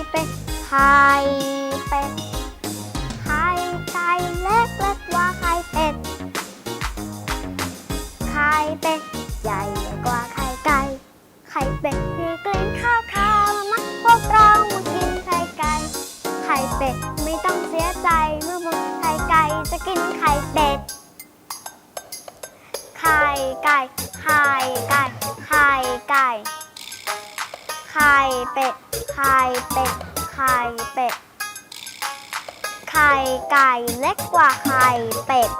ไข่เป็ดไข่ไก่เล็กเล็กกว่าไข่เป็ดไข่เป็ดใหญ่กว่าไข่ไก่ไข่เป็ดคือกลิ่นข้าวขาวมักพวกเรามากินไข่ไก่ไข่เป็ดไม่ต้องเสียใจเมื่อพวกไข่ไก่จะกินไข่เป็ดไข่ไก่ไข่ไก่ไข่ไก่ ไข่เป็ด ไข่เป็ด ไข่เป็ด ไข่ไก่เล็กกว่าไข่เป็ด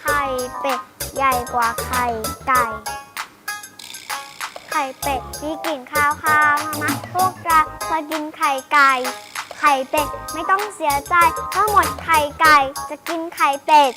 ไข่เป็ดใหญ่กว่าไข่ไก่ ไข่เป็ดมีกลิ่นคาวคาวนะพวกเราจะกินไข่ไก่ ไข่เป็ดไม่ต้องเสียใจเพราะหมดไข่ไก่จะกินไข่เป็ด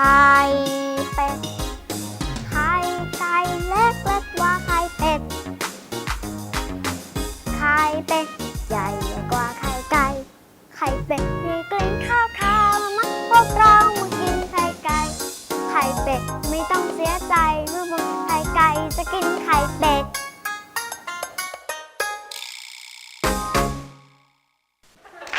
ไข่เป็ด ไข่ไก่เล็กเล็กกว่าไข่เป็ด ไข่เป็ดใหญ่กว่าไข่ไก่ ไข่เป็ดมีกลิ่นข้าวขาวมักพวกเรามากินไข่ไก่ ไข่เป็ดไม่ต้องเสียใจเมื่อไข่ไก่จะกินไข่เป็ด